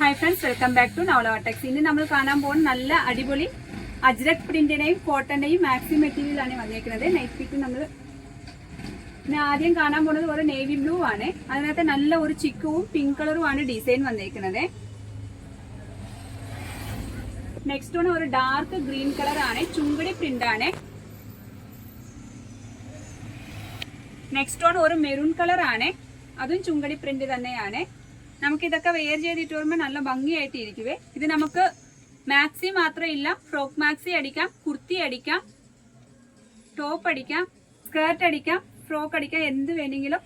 Hi friends welcome back to Navala techs ഇന്ന് നമ്മൾ കാണാൻ പോകുന്ന നല്ല അടിപൊളി അജ്രക് പ്രിന്റിന്റെയും കോട്ടന്റെയും മാക്സി മെറ്റീരിയലാണ് വന്നിരിക്കുന്നത്. നൈറ്റ് പിക്ക് നമ്മൾ ആദ്യം കാണാൻ പോകുന്നത് ഒരു നേവി ബ്ലൂ ആണ്. അതിനകത്ത് നല്ല ഒരു ചിക്കുവും പിങ്ക് കളറും ആണ് ഡിസൈൻ വന്നിരിക്കുന്നത്. നെക്സ്റ്റ് വൺ ഒരു ഡാർക്ക് ഗ്രീൻ കളർ ആണ്. ചുങ്കടി പ്രിന്റ് ആണ്. നെക്സ്റ്റ് വൺ ഒരു മെറൂൺ കളർ ആണ്. അതും ചുങ്കടി പ്രിന്റ് തന്നെയാണ്. നമുക്ക് ഇതൊക്കെ വെയർ ചെയ്തിട്ട് വരുമ്പോൾ നല്ല ഭംഗിയായിട്ട് ഇരിക്കുവേ. ഇത് നമുക്ക് മാക്സി മാത്രമില്ല ഫ്രോക്ക് മാക്സി അടിക്കാം കുർത്തി അടിക്കാം ടോപ്പ് അടിക്കാം സ്കേർട്ട് അടിക്കാം ഫ്രോക്ക് അടിക്കാം എന്ത് വേണമെങ്കിലും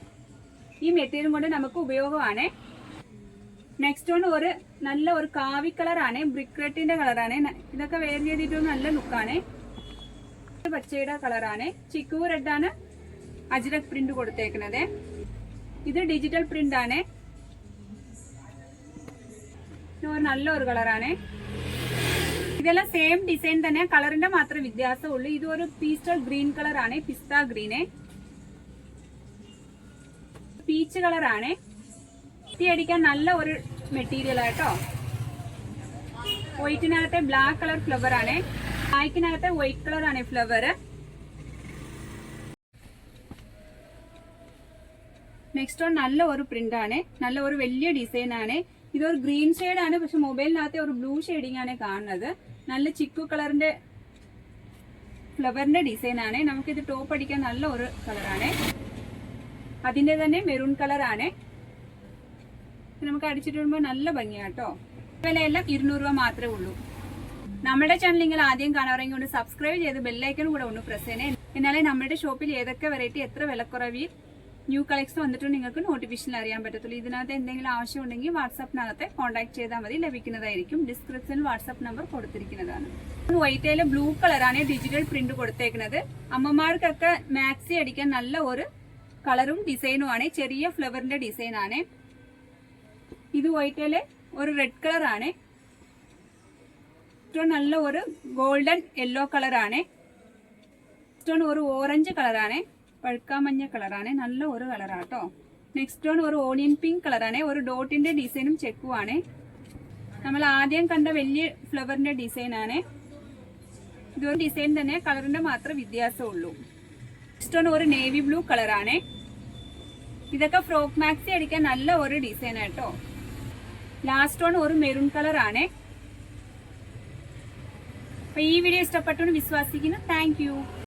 ഈ മെറ്റീരിയൽ കൊണ്ട് നമുക്ക് ഉപയോഗമാണ്. നെക്സ്റ്റ് വൺ ഒരു നല്ല ഒരു കാവി കളറാണ് ബ്രിക്ക് റെഡിന്റെ കളറാണ് ഇതൊക്കെ വെയർ ചെയ്തിട്ട് നല്ല ലുക്കാണ് പച്ചയുടെ കളറാണ് ചിക്കു റെഡാണ് അജ്രക് പ്രിന്റ് കൊടുത്തേക്കുന്നത് ഇത് ഡിജിറ്റൽ പ്രിന്റ് ആണ്. ഒരു നല്ലൊരു കളറാണ്. ഇതെല്ലാം സെയിം ഡിസൈൻ തന്നെ. കളറിന്റെ മാത്രമേ വ്യത്യാസമുള്ളൂ. ഇത് ഒരു പീസ്റ്റൽ ഗ്രീൻ കളറാണ്. പിസ്ത ഗ്രീന് പീച്ച് കളറാണ്. അടിക്കാൻ നല്ല ഒരു മെറ്റീരിയൽ ആട്ടോ വൈറ്റിനകത്തെ ബ്ലാക്ക് കളർ ഫ്ലവർ ആണ്. ബ്ലാക്കിനകത്തെ വൈറ്റ് കളർ ആണ് ഫ്ലവർ നെക്സ്റ്റ് നല്ല ഒരു പ്രിന്റ് ആണ്. നല്ല ഒരു വലിയ ഡിസൈൻ ആണ്. ഇതൊരു ഗ്രീൻ ഷെയ്ഡ് ആണ് പക്ഷെ മൊബൈലിനകത്തെ ഒരു ബ്ലൂ ഷെയ്ഡിങ് ആണ് കാണുന്നത്. നല്ല ചിക്കു കളറിന്റെ ഫ്ലവറിന്റെ ഡിസൈൻ ആണ് ഇത് ടോപ്പ് അടിക്കാൻ നല്ല ഒരു കളറാണ്. അതിന്റെ തന്നെ മെറൂൺ കളറാണ്. നമുക്ക് അടിച്ചിട്ട് വരുമ്പോൾ നല്ല ഭംഗിയാട്ടോ. വിലയെല്ലാം ഇരുന്നൂറ് രൂപ മാത്രമേ ഉള്ളൂ. നമ്മുടെ ചാനൽ നിങ്ങൾ ആദ്യം കാണാറെങ്കിൽ സബ്സ്ക്രൈബ് ചെയ്ത് ബെല്ലൈക്കൺ കൂടെ ഒന്ന് പ്രസ് ചെയ്യണേ. എന്നാലേ നമ്മുടെ ഷോപ്പിൽ ഏതൊക്കെ വെറൈറ്റി എത്ര വിലക്കുറവിൽ ന്യൂ കളക്ഷൻ വന്നിട്ട് നിങ്ങൾക്ക് നോട്ടിഫിക്കേഷൻ അറിയാൻ പറ്റത്തുള്ളൂ. ഇതിനകത്ത് എന്തെങ്കിലും ആവശ്യം ഉണ്ടെങ്കിൽ വാട്സാപ്പിനകത്ത് കോൺടാക്ട് ചെയ്താൽ മതി. ലഭിക്കുന്നതായിരിക്കും. ഡിസ്ക്രിപ്ഷനിൽ വാട്സാപ്പ് നമ്പർ കൊടുത്തിരിക്കുന്നതാണ്. വൈറ്റയിൽ ബ്ലൂ കളറാണ് ഡിജിറ്റൽ പ്രിന്റ് കൊടുത്തേക്കുന്നത്. അമ്മമാർക്കൊക്കെ മാക്സി അടിക്കാൻ നല്ല ഒരു കളറും ഡിസൈനും ആണ്. ചെറിയ ഫ്ലവറിന്റെ ഡിസൈൻ ആണ്. ഇത് വൈറ്റയിൽ ഒരു റെഡ് കളറാണ് ഏറ്റവും നല്ല ഒരു ഗോൾഡൻ യെല്ലോ കളറാണ് സ്റ്റോൺ ഒരു ഓറഞ്ച് കളറാണ് പഴുക്കാമഞ്ഞ കളറാണ് നല്ല ഒരു കളറാട്ടോ. നെക്സ്റ്റ് വൺ ഒരു ഓണിയൻ പിങ്ക് കളറാണ് ഒരു ഡോട്ടിന്റെ ഡിസൈനും ചെക്കുവാണ് നമ്മൾ ആദ്യം കണ്ട വലിയ ഫ്ലവറിന്റെ ഡിസൈൻ ആണ്. ഇതൊരു ഡിസൈൻ തന്നെ കളറിന്റെ മാത്രം വ്യത്യാസമുള്ളൂ. നെക്സ്റ്റ് വൺ ഒരു നേവി ബ്ലൂ കളറാണ്. ഇതൊക്കെ ഫ്രോക്ക് മാക്സി അടിക്കാൻ നല്ല ഒരു ഡിസൈൻ ആട്ടോ. ലാസ്റ്റ് വൺ ഒരു മെറൂൺ കളറാണ്. അപ്പൊ ഈ വീഡിയോ ഇഷ്ടപ്പെട്ടു വിശ്വസിക്കുന്നു. താങ്ക്